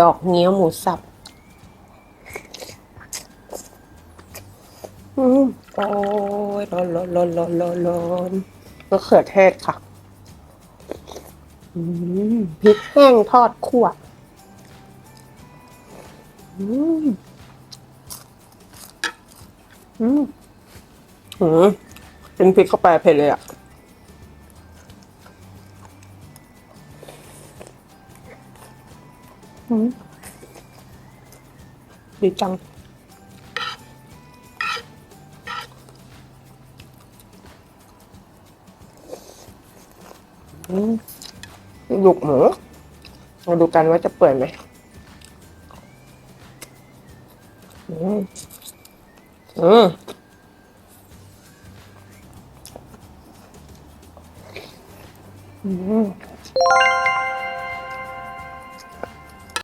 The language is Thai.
ดอกเงี้ยวหมูสับ อืมโอ้ยร้อนร้อนร้อนร้อนร้อนร้อนมะเขือเทศค่ะ อืมพริกแห้งทอดคั่ว อืม อืมอืมเป็นพริกเข้าไปเผ็ดเลยอะ ดีจังอืมลูกหมูมาดูกันว่าจะเปื่อยไหมอืมอืมอืม